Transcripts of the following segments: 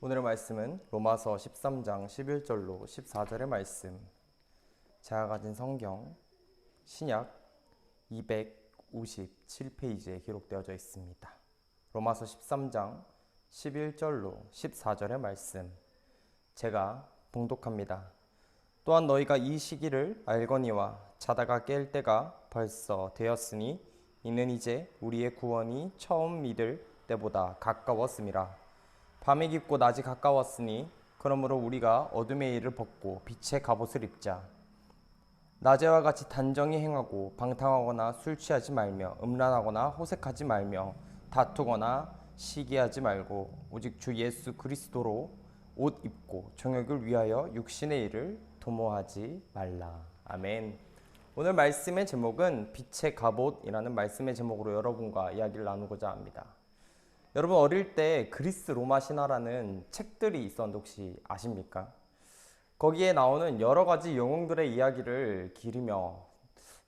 오늘의 말씀은 로마서 13장 11절로 14절의 말씀. 제가 가진 성경 신약 257페이지에 기록되어져 있습니다. 로마서 13장 11절로 14절의 말씀. 제가 봉독합니다. 또한 너희가 이 시기를 알거니와 자다가 깰 때가 벌써 되었으니 이는 이제 우리의 구원이 처음 믿을 때보다 가까웠음이라. 밤이 깊고 낮이 가까웠으니 그러므로 우리가 어둠의 일을 벗고 빛의 갑옷을 입자. 낮에와 같이 단정히 행하고 방탕하거나 술 취하지 말며 음란하거나 호색하지 말며 다투거나 시기하지 말고 오직 주 예수 그리스도로 옷 입고 정욕을 위하여 육신의 일을 도모하지 말라. 아멘. 오늘 말씀의 제목은 빛의 갑옷이라는 말씀의 제목으로 여러분과 이야기를 나누고자 합니다. 여러분 어릴 때 그리스 로마 신화라는 책들이 있었는데 혹시 아십니까? 거기에 나오는 여러 가지 영웅들의 이야기를 기리며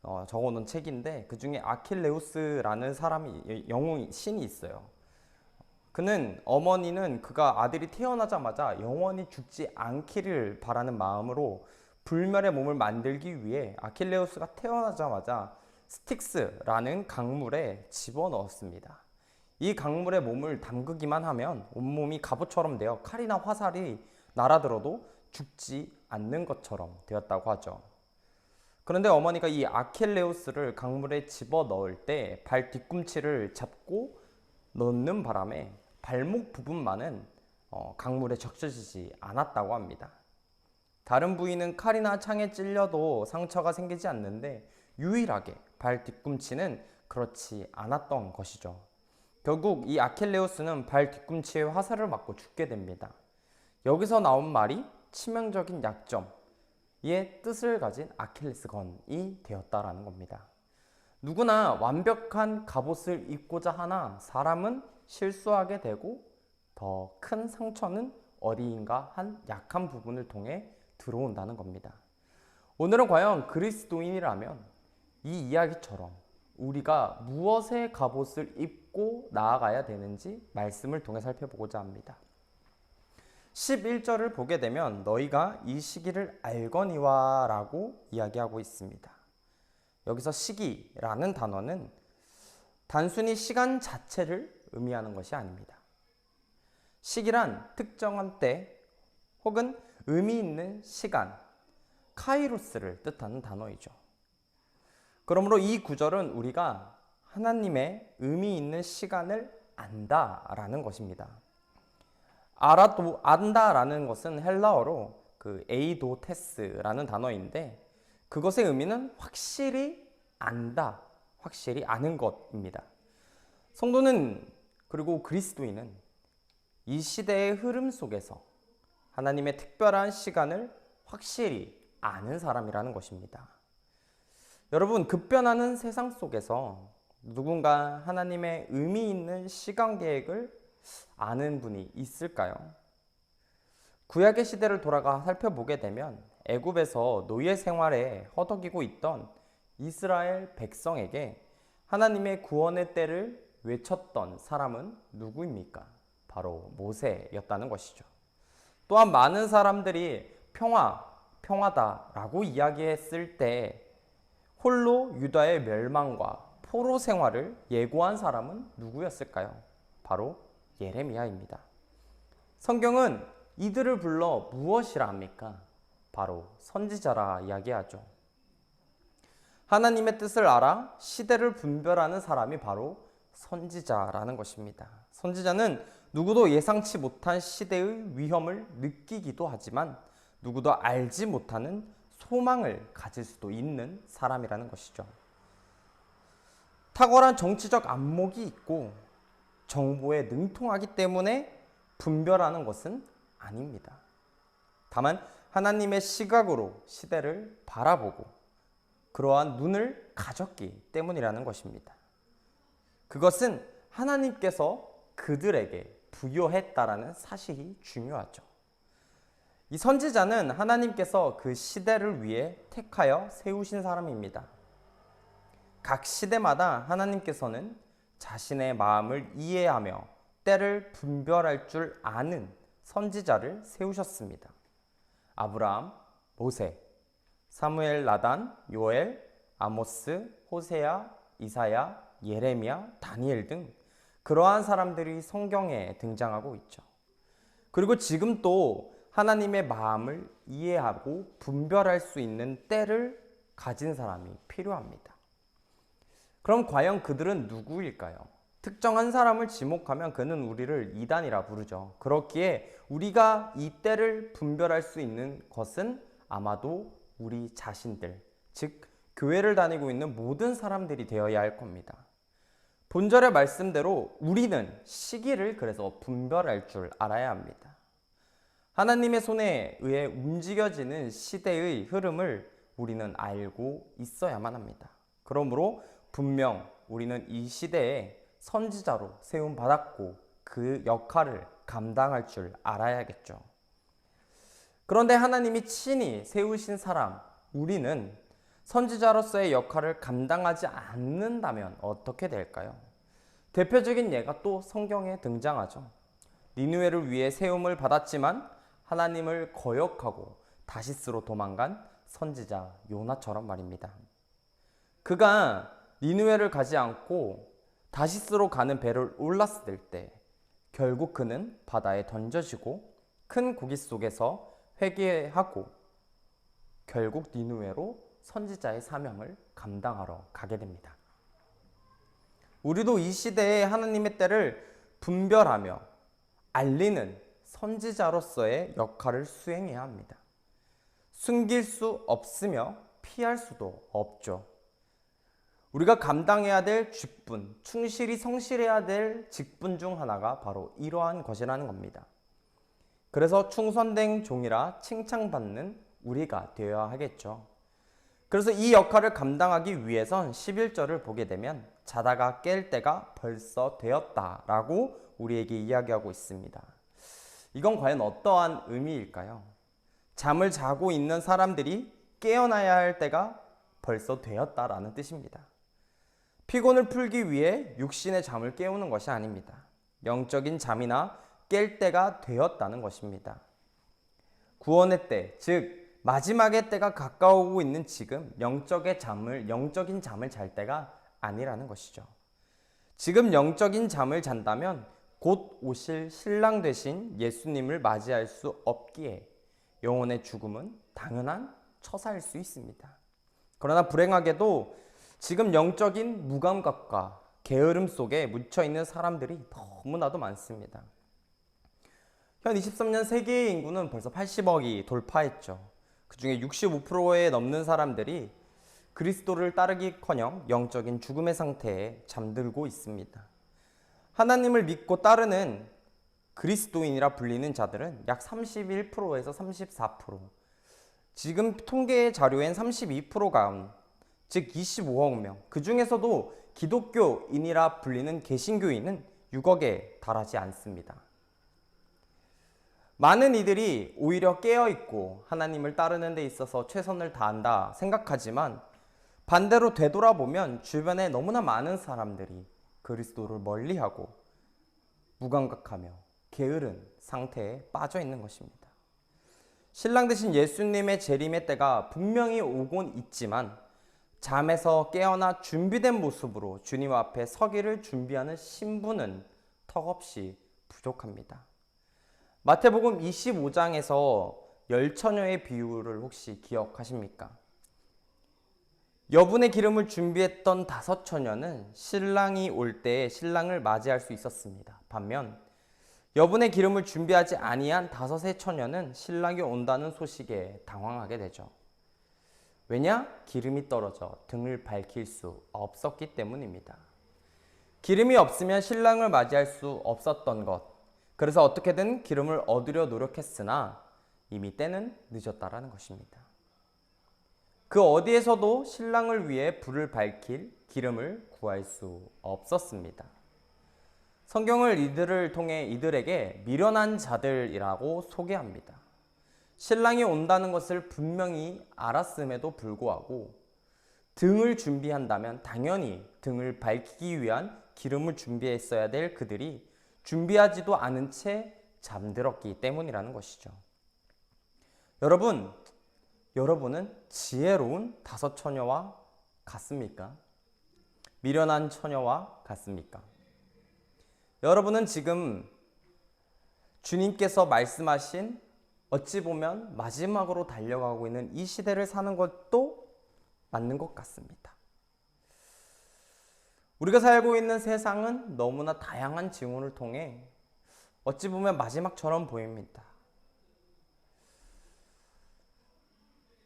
어, 적어놓은 책인데 그 중에 아킬레우스라는 사람이 영웅 신이 있어요. 그는 어머니는 그가 아들이 태어나자마자 영원히 죽지 않기를 바라는 마음으로 불멸의 몸을 만들기 위해 아킬레우스가 태어나자마자 스틱스라는 강물에 집어넣었습니다. 이 강물에 몸을 담그기만 하면 온몸이 갑옷처럼 되어 칼이나 화살이 날아들어도 죽지 않는 것처럼 되었다고 하죠. 그런데 어머니가 이 아킬레우스를 강물에 집어 넣을 때 발 뒤꿈치를 잡고 넣는 바람에 발목 부분만은 어, 강물에 적셔지지 않았다고 합니다. 다른 부위는 칼이나 창에 찔려도 상처가 생기지 않는데 유일하게 발 뒤꿈치는 그렇지 않았던 것이죠. 결국 이 아킬레우스는 발 뒤꿈치에 화살을 맞고 죽게 됩니다. 여기서 나온 말이 치명적인 약점의 뜻을 가진 아킬레스건이 되었다라는 겁니다. 누구나 완벽한 갑옷을 입고자 하나 사람은 실수하게 되고 더 큰 상처는 어디인가 한 약한 부분을 통해 들어온다는 겁니다. 오늘은 과연 그리스도인이라면 이 이야기처럼 우리가 무엇의 갑옷을 입고 나아가야 되는지 말씀을 통해 살펴보고자 합니다. 11절을 보게 되면 너희가 이 시기를 알거니와 라고 이야기하고 있습니다. 여기서 시기라는 단어는 단순히 시간 자체를 의미하는 것이 아닙니다. 시기란 특정한 때 혹은 의미 있는 시간, 카이로스를 뜻하는 단어이죠. 그러므로 이 구절은 우리가 하나님의 의미 있는 시간을 안다라는 것입니다. 알아도 안다라는 것은 헬라어로 그 에이도테스라는 단어인데 그것의 의미는 확실히 안다, 확실히 아는 것입니다. 성도는 그리고 그리스도인은 이 시대의 흐름 속에서 하나님의 특별한 시간을 확실히 아는 사람이라는 것입니다. 여러분, 급변하는 세상 속에서 누군가 하나님의 의미 있는 시간 계획을 아는 분이 있을까요? 구약의 시대를 돌아가 살펴보게 되면 애굽에서 노예 생활에 허덕이고 있던 이스라엘 백성에게 하나님의 구원의 때를 외쳤던 사람은 누구입니까? 바로 모세였다는 것이죠. 또한 많은 사람들이 평화, 평화다라고 이야기했을 때 홀로 유다의 멸망과 포로 생활을 예고한 사람은 누구였을까요? 바로 예레미야입니다. 성경은 이들을 불러 무엇이라 합니까? 바로 선지자라 이야기하죠. 하나님의 뜻을 알아 시대를 분별하는 사람이 바로 선지자라는 것입니다. 선지자는 누구도 예상치 못한 시대의 위험을 느끼기도 하지만 누구도 알지 못하는 소망을 가질 수도 있는 사람이라는 것이죠. 탁월한 정치적 안목이 있고 정보에 능통하기 때문에 분별하는 것은 아닙니다. 다만 하나님의 시각으로 시대를 바라보고 그러한 눈을 가졌기 때문이라는 것입니다. 그것은 하나님께서 그들에게 부여했다라는 사실이 중요하죠. 이 선지자는 하나님께서 그 시대를 위해 택하여 세우신 사람입니다. 각 시대마다 하나님께서는 자신의 마음을 이해하며 때를 분별할 줄 아는 선지자를 세우셨습니다. 아브라함, 모세, 사무엘, 나단, 요엘, 아모스, 호세야, 이사야, 예레미야, 다니엘 등 그러한 사람들이 성경에 등장하고 있죠. 그리고 지금 또 하나님의 마음을 이해하고 분별할 수 있는 때를 가진 사람이 필요합니다. 그럼 과연 그들은 누구일까요? 특정한 사람을 지목하면 그는 우리를 이단이라 부르죠. 그렇기에 우리가 이 때를 분별할 수 있는 것은 아마도 우리 자신들, 즉, 교회를 다니고 있는 모든 사람들이 되어야 할 겁니다. 본절의 말씀대로 우리는 시기를 그래서 분별할 줄 알아야 합니다. 하나님의 손에 의해 움직여지는 시대의 흐름을 우리는 알고 있어야만 합니다. 그러므로 분명 우리는 이 시대에 선지자로 세움 받았고 그 역할을 감당할 줄 알아야겠죠. 그런데 하나님이 친히 세우신 사람, 우리는 선지자로서의 역할을 감당하지 않는다면 어떻게 될까요? 대표적인 예가 또 성경에 등장하죠. 니누에를 위해 세움을 받았지만 하나님을 거역하고 다시스로 도망간 선지자 요나처럼 말입니다. 그가 니누에를 가지 않고 다시스로 가는 배를 올랐을 때 결국 그는 바다에 던져지고 큰 고기 속에서 회개하고 결국 니누에로 선지자의 사명을 감당하러 가게 됩니다. 우리도 이 시대에 하나님의 때를 분별하며 알리는 선지자로서의 역할을 수행해야 합니다. 숨길 수 없으며 피할 수도 없죠. 우리가 감당해야 될 직분, 충실히 성실해야 될 직분 중 하나가 바로 이러한 것이라는 겁니다. 그래서 충성된 종이라 칭찬받는 우리가 되어야 하겠죠. 그래서 이 역할을 감당하기 위해선 11절을 보게 되면 자다가 깰 때가 벌써 되었다 라고 우리에게 이야기하고 있습니다. 이건 과연 어떠한 의미일까요? 잠을 자고 있는 사람들이 깨어나야 할 때가 벌써 되었다라는 뜻입니다. 피곤을 풀기 위해 육신의 잠을 깨우는 것이 아닙니다. 영적인 잠이나 깰 때가 되었다는 것입니다. 구원의 때, 즉 마지막의 때가 가까우고 있는 지금 영적의 잠을 영적인 잠을 잘 때가 아니라는 것이죠. 지금 영적인 잠을 잔다면 곧 오실 신랑 되신 예수님을 맞이할 수 없기에 영혼의 죽음은 당연한 처사일 수 있습니다. 그러나 불행하게도 지금 영적인 무감각과 게으름 속에 묻혀 있는 사람들이 너무나도 많습니다. 현 23년 세계의 인구는 벌써 80억이 돌파했죠. 그 중에 65%에 넘는 사람들이 그리스도를 따르기커녕 영적인 죽음의 상태에 잠들고 있습니다. 하나님을 믿고 따르는 그리스도인이라 불리는 자들은 약 31%에서 34%. 지금 통계 자료엔 32% 가운, 즉 25억 명. 그 중에서도 기독교인이라 불리는 개신교인은 6억에 달하지 않습니다. 많은 이들이 오히려 깨어있고 하나님을 따르는 데 있어서 최선을 다한다 생각하지만 반대로 되돌아보면 주변에 너무나 많은 사람들이 그리스도를 멀리하고 무감각하며 게으른 상태에 빠져 있는 것입니다. 신랑 되신 예수님의 재림의 때가 분명히 오곤 있지만 잠에서 깨어나 준비된 모습으로 주님 앞에 서기를 준비하는 신부는 턱없이 부족합니다. 마태복음 25장에서 열처녀의 비유를 혹시 기억하십니까? 여분의 기름을 준비했던 다섯 처녀는 신랑이 올때 신랑을 맞이할 수 있었습니다. 반면 여분의 기름을 준비하지 아니한 다섯의 처녀는 신랑이 온다는 소식에 당황하게 되죠. 왜냐? 기름이 떨어져 등을 밝힐 수 없었기 때문입니다. 기름이 없으면 신랑을 맞이할 수 없었던 것, 그래서 어떻게든 기름을 얻으려 노력했으나 이미 때는 늦었다라는 것입니다. 그 어디에서도 신랑을 위해 불을 밝힐 기름을 구할 수 없었습니다. 성경을 이들을 통해 이들에게 미련한 자들이라고 소개합니다. 신랑이 온다는 것을 분명히 알았음에도 불구하고 등을 준비한다면 당연히 등을 밝히기 위한 기름을 준비했어야 될 그들이 준비하지도 않은 채 잠들었기 때문이라는 것이죠. 여러분, 여러분은 지혜로운 다섯 처녀와 같습니까? 미련한 처녀와 같습니까? 여러분은 지금 주님께서 말씀하신 어찌 보면 마지막으로 달려가고 있는 이 시대를 사는 것도 맞는 것 같습니다. 우리가 살고 있는 세상은 너무나 다양한 징후를 통해 어찌 보면 마지막처럼 보입니다.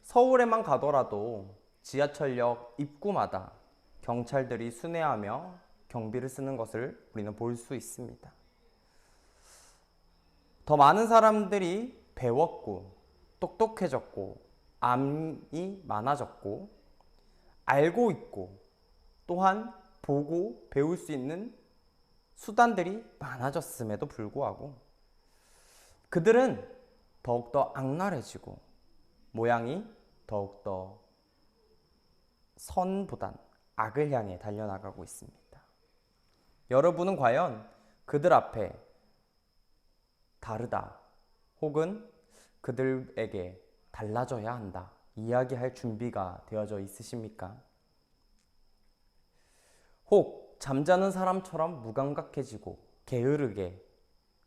서울에만 가더라도 지하철역 입구마다 경찰들이 순회하며 경비를 쓰는 것을 우리는 볼 수 있습니다. 더 많은 사람들이 배웠고 똑똑해졌고 암이 많아졌고 알고 있고 또한 보고 배울 수 있는 수단들이 많아졌음에도 불구하고 그들은 더욱더 악랄해지고 모양이 더욱더 선보단 악을 향해 달려나가고 있습니다. 여러분은 과연 그들 앞에 다르다 혹은 그들에게 달라져야 한다 이야기할 준비가 되어져 있으십니까? 혹 잠자는 사람처럼 무감각해지고 게으르게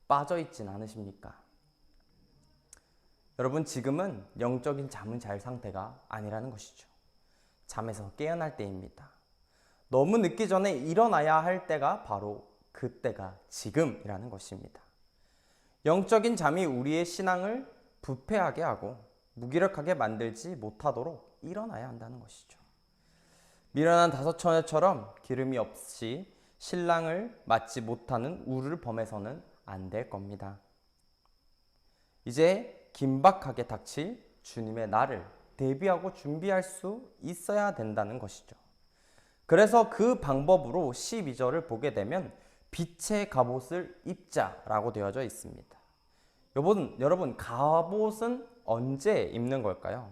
빠져 있진 않으십니까? 여러분 지금은 영적인 잠은 잘 상태가 아니라는 것이죠. 잠에서 깨어날 때입니다. 너무 늦기 전에 일어나야 할 때가 바로 그때가 지금이라는 것입니다. 영적인 잠이 우리의 신앙을 부패하게 하고 무기력하게 만들지 못하도록 일어나야 한다는 것이죠. 미련한 다섯 처녀처럼 기름이 없이 신랑을 맞지 못하는 우를 범해서는 안 될 겁니다. 이제 긴박하게 닥칠 주님의 날을 대비하고 준비할 수 있어야 된다는 것이죠. 그래서 그 방법으로 12절을 보게 되면 빛의 갑옷을 입자라고 되어져 있습니다. 여러분, 여러분 갑옷은 언제 입는 걸까요?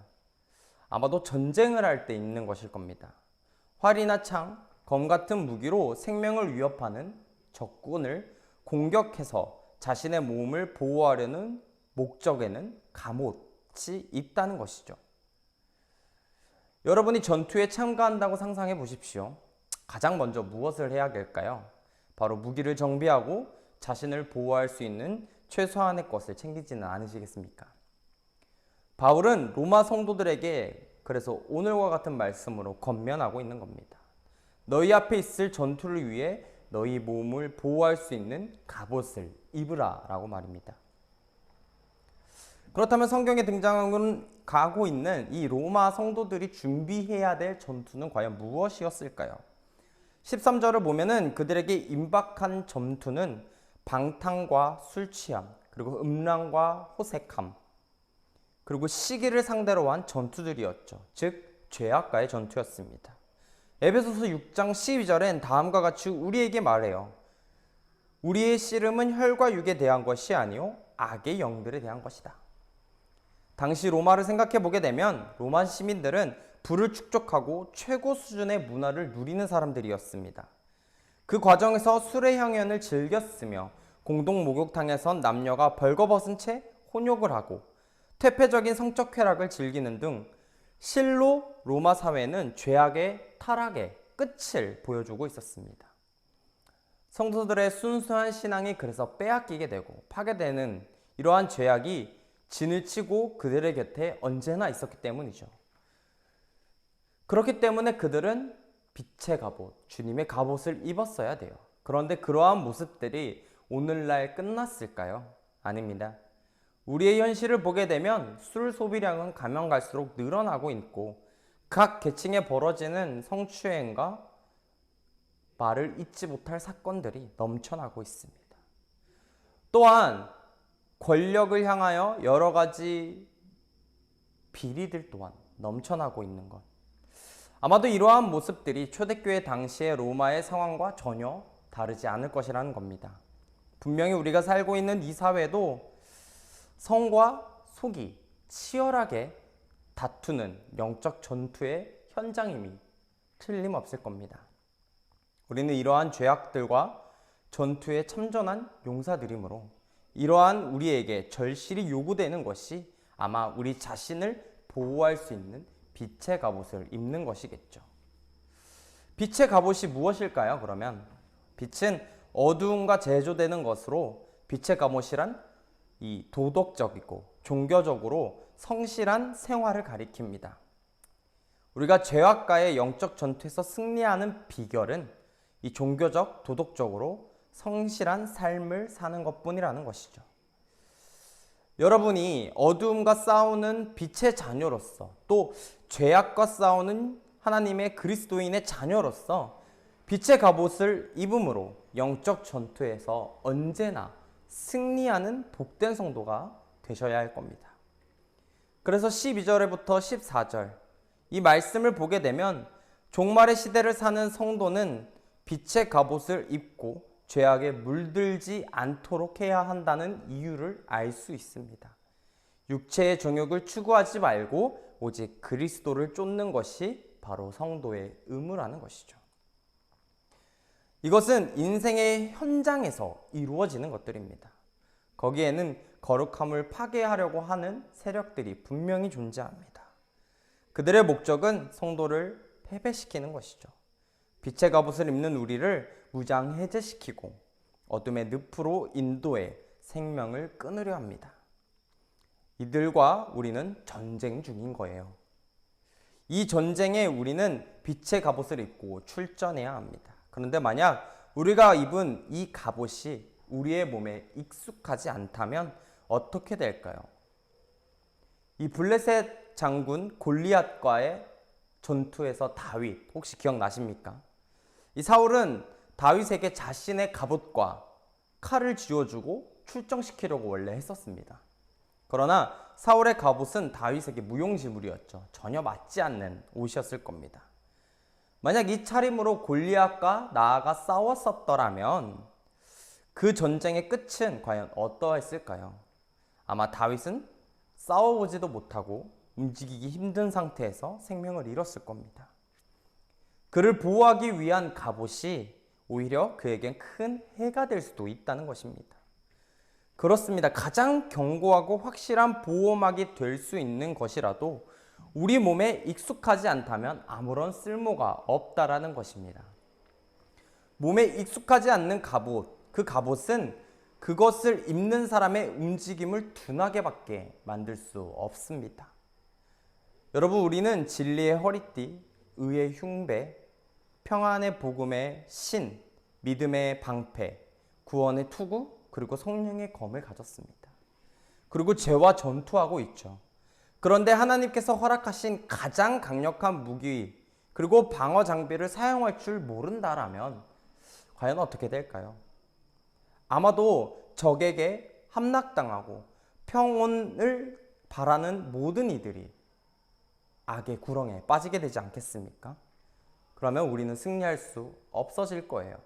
아마도 전쟁을 할 때 입는 것일 겁니다. 활이나 창, 검 같은 무기로 생명을 위협하는 적군을 공격해서 자신의 몸을 보호하려는 목적에는 갑옷이 있다는 것이죠. 여러분이 전투에 참가한다고 상상해 보십시오. 가장 먼저 무엇을 해야 될까요? 바로 무기를 정비하고 자신을 보호할 수 있는 최소한의 것을 챙기지는 않으시겠습니까? 바울은 로마 성도들에게 그래서 오늘과 같은 말씀으로 권면하고 있는 겁니다. 너희 앞에 있을 전투를 위해 너희 몸을 보호할 수 있는 갑옷을 입으라 라고 말입니다. 그렇다면 성경에 등장하고 있는 이 로마 성도들이 준비해야 될 전투는 과연 무엇이었을까요? 13절을 보면은 그들에게 임박한 전투는 방탕과 술 취함, 그리고 음란과 호색함, 그리고 시기를 상대로 한 전투들이었죠. 즉 죄악과의 전투였습니다. 에베소서 6장 12절엔 다음과 같이 우리에게 말해요. 우리의 씨름은 혈과 육에 대한 것이 아니요 악의 영들에 대한 것이다. 당시 로마를 생각해 보게 되면 로마 시민들은 부를 축적하고 최고 수준의 문화를 누리는 사람들이었습니다. 그 과정에서 술의 향연을 즐겼으며 공동 목욕탕에선 남녀가 벌거벗은 채 혼욕을 하고 퇴폐적인 성적 쾌락을 즐기는 등 실로 로마 사회는 죄악의 타락의 끝을 보여주고 있었습니다. 성도들의 순수한 신앙이 그래서 빼앗기게 되고 파괴되는 이러한 죄악이 진을 치고 그들의 곁에 언제나 있었기 때문이죠. 그렇기 때문에 그들은 빛의 갑옷, 주님의 갑옷을 입었어야 돼요. 그런데 그러한 모습들이 오늘날 끝났을까요? 아닙니다. 우리의 현실을 보게 되면 술 소비량은 가면 갈수록 늘어나고 있고 각 계층에 벌어지는 성추행과 말을 잊지 못할 사건들이 넘쳐나고 있습니다. 또한 권력을 향하여 여러 가지 비리들 또한 넘쳐나고 있는 것. 아마도 이러한 모습들이 초대교회 당시의 로마의 상황과 전혀 다르지 않을 것이라는 겁니다. 분명히 우리가 살고 있는 이 사회도 성과 속이 치열하게 다투는 영적 전투의 현장임이 틀림없을 겁니다. 우리는 이러한 죄악들과 전투에 참전한 용사들이므로 이러한 우리에게 절실히 요구되는 것이 아마 우리 자신을 보호할 수 있는 빛의 갑옷을 입는 것이겠죠. 빛의 갑옷이 무엇일까요? 그러면 빛은 어두움과 제조되는 것으로 빛의 갑옷이란 이 도덕적이고 종교적으로 성실한 생활을 가리킵니다. 우리가 죄악과의 영적 전투에서 승리하는 비결은 이 종교적, 도덕적으로 성실한 삶을 사는 것뿐이라는 것이죠. 여러분이 어두움과 싸우는 빛의 자녀로서 또 죄악과 싸우는 하나님의 그리스도인의 자녀로서 빛의 갑옷을 입음으로 영적 전투에서 언제나 승리하는 복된 성도가 되셔야 할 겁니다. 그래서 12절부터 14절 이 말씀을 보게 되면 종말의 시대를 사는 성도는 빛의 갑옷을 입고 죄악에 물들지 않도록 해야 한다는 이유를 알 수 있습니다. 육체의 정욕을 추구하지 말고 오직 그리스도를 쫓는 것이 바로 성도의 의무라는 것이죠. 이것은 인생의 현장에서 이루어지는 것들입니다. 거기에는 거룩함을 파괴하려고 하는 세력들이 분명히 존재합니다. 그들의 목적은 성도를 패배시키는 것이죠. 빛의 갑옷을 입는 우리를 무장 해제시키고 어둠의 늪으로 인도해 생명을 끊으려 합니다. 이들과 우리는 전쟁 중인 거예요. 이 전쟁에 우리는 빛의 갑옷을 입고 출전해야 합니다. 그런데 만약 우리가 입은 이 갑옷이 우리의 몸에 익숙하지 않다면 어떻게 될까요? 이 블레셋 장군 골리앗과의 전투에서 다윗 혹시 기억나십니까? 이 사울은 다윗에게 자신의 갑옷과 칼을 쥐어주고 출정시키려고 원래 했었습니다. 그러나 사울의 갑옷은 다윗에게 무용지물이었죠. 전혀 맞지 않는 옷이었을 겁니다. 만약 이 차림으로 골리앗과 나아가 싸웠었더라면 그 전쟁의 끝은 과연 어떠했을까요? 아마 다윗은 싸워보지도 못하고 움직이기 힘든 상태에서 생명을 잃었을 겁니다. 그를 보호하기 위한 갑옷이 오히려 그에겐 큰 해가 될 수도 있다는 것입니다. 그렇습니다. 가장 견고하고 확실한 보호막이 될 수 있는 것이라도 우리 몸에 익숙하지 않다면 아무런 쓸모가 없다라는 것입니다. 몸에 익숙하지 않는 갑옷, 그 갑옷은 그것을 입는 사람의 움직임을 둔하게밖에 만들 수 없습니다. 여러분, 우리는 진리의 허리띠, 의의 흉배, 평안의 복음의 신, 믿음의 방패, 구원의 투구, 그리고 성령의 검을 가졌습니다. 그리고 죄와 전투하고 있죠. 그런데 하나님께서 허락하신 가장 강력한 무기, 그리고 방어 장비를 사용할 줄 모른다라면 과연 어떻게 될까요? 아마도 적에게 함락당하고 평온을 바라는 모든 이들이 악의 구렁에 빠지게 되지 않겠습니까? 그러면 우리는 승리할 수 없어질 거예요.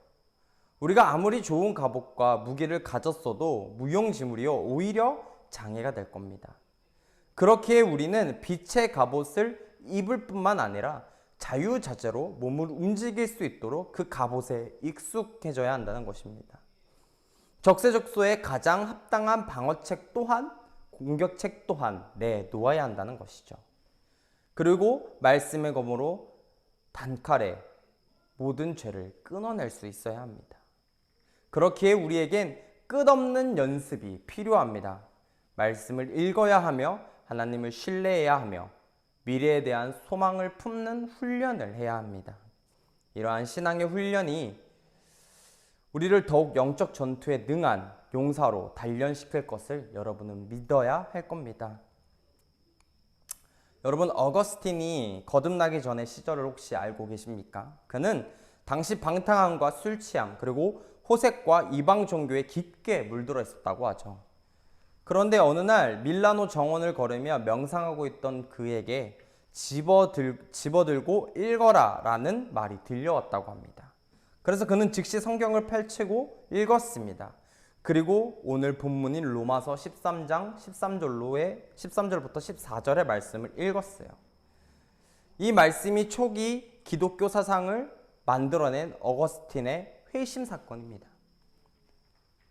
우리가 아무리 좋은 갑옷과 무기를 가졌어도 무용지물이요 오히려 장애가 될 겁니다. 그렇기에 우리는 빛의 갑옷을 입을 뿐만 아니라 자유자재로 몸을 움직일 수 있도록 그 갑옷에 익숙해져야 한다는 것입니다. 적세적소에 가장 합당한 방어책 또한 공격책 또한 내놓아야 한다는 것이죠. 그리고 말씀의 검으로 단칼에 모든 죄를 끊어낼 수 있어야 합니다. 그렇기에 우리에겐 끝없는 연습이 필요합니다. 말씀을 읽어야 하며 하나님을 신뢰해야 하며 미래에 대한 소망을 품는 훈련을 해야 합니다. 이러한 신앙의 훈련이 우리를 더욱 영적 전투에 능한 용사로 단련시킬 것을 여러분은 믿어야 할 겁니다. 여러분 어거스틴이 거듭나기 전의 시절을 혹시 알고 계십니까? 그는 당시 방탕함과 술 취함 그리고 호색과 이방 종교에 깊게 물들어 있었다고 하죠. 그런데 어느 날 밀라노 정원을 걸으며 명상하고 있던 그에게 집어들, 집어들고 읽어라 라는 말이 들려왔다고 합니다. 그래서 그는 즉시 성경을 펼치고 읽었습니다. 그리고 오늘 본문인 로마서 13장 13절로의 13절부터 14절의 말씀을 읽었어요. 이 말씀이 초기 기독교 사상을 만들어낸 어거스틴의 회심 사건입니다.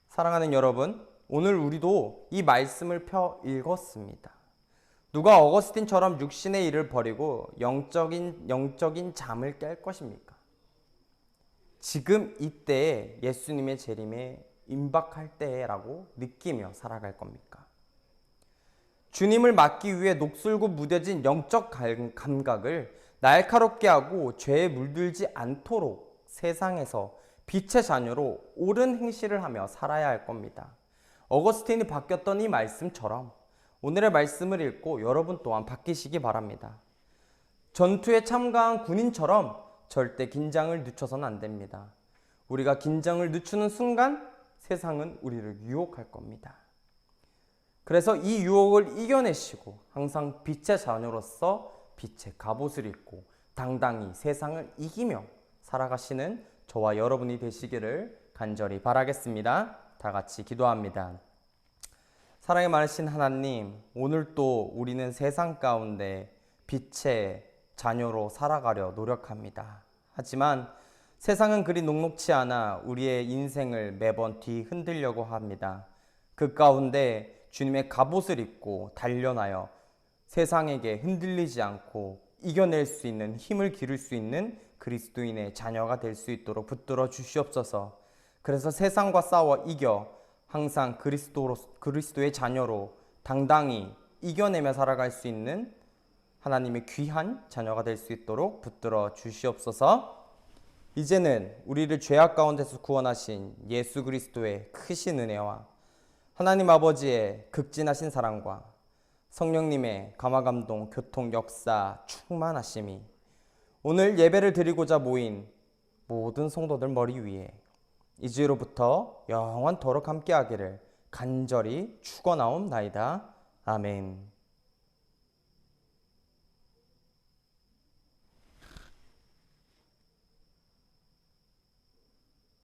사랑하는 여러분, 오늘 우리도 이 말씀을 펴 읽었습니다. 누가 어거스틴처럼 육신의 일을 버리고 영적인 영적인 잠을 깰 것입니까? 지금 이때에 예수님의 재림에 임박할 때라고 느끼며 살아갈 겁니까? 주님을 맞기 위해 녹슬고 무뎌진 영적 감- 감각을 날카롭게 하고 죄에 물들지 않도록 세상에서 빛의 자녀로 옳은 행실을 하며 살아야 할 겁니다. 어거스틴이 바뀌었던 이 말씀처럼 오늘의 말씀을 읽고 여러분 또한 바뀌시기 바랍니다. 전투에 참가한 군인처럼 절대 긴장을 늦춰서는 안 됩니다. 우리가 긴장을 늦추는 순간 세상은 우리를 유혹할 겁니다. 그래서 이 유혹을 이겨내시고 항상 빛의 자녀로서 빛의 갑옷을 입고 당당히 세상을 이기며 살아가시는 저와 여러분이 되시기를 간절히 바라겠습니다. 다 같이 기도합니다. 사랑이 많으신 하나님, 오늘 또 우리는 세상 가운데 빛의 자녀로 살아가려 노력합니다. 하지만 세상은 그리 녹록치 않아 우리의 인생을 매번 뒤 흔들려고 합니다. 그 가운데 주님의 갑옷을 입고 단련하여 세상에게 흔들리지 않고 이겨낼 수 있는 힘을 기를 수 있는 그리스도인의 자녀가 될 수 있도록 붙들어 주시옵소서. 그래서 세상과 싸워 이겨 항상 그리스도로 그리스도의 자녀로 당당히 이겨내며 살아갈 수 있는 하나님의 귀한 자녀가 될 수 있도록 붙들어 주시옵소서. 이제는 우리를 죄악 가운데서 구원하신 예수 그리스도의 크신 은혜와 하나님 아버지의 극진하신 사랑과 성령님의 감화 감동 교통 역사 충만하심이 오늘 예배를 드리고자 모인 모든 성도들 머리 위에 이제로부터 영원토록 함께하기를 간절히 축원하옵나이다. 아멘.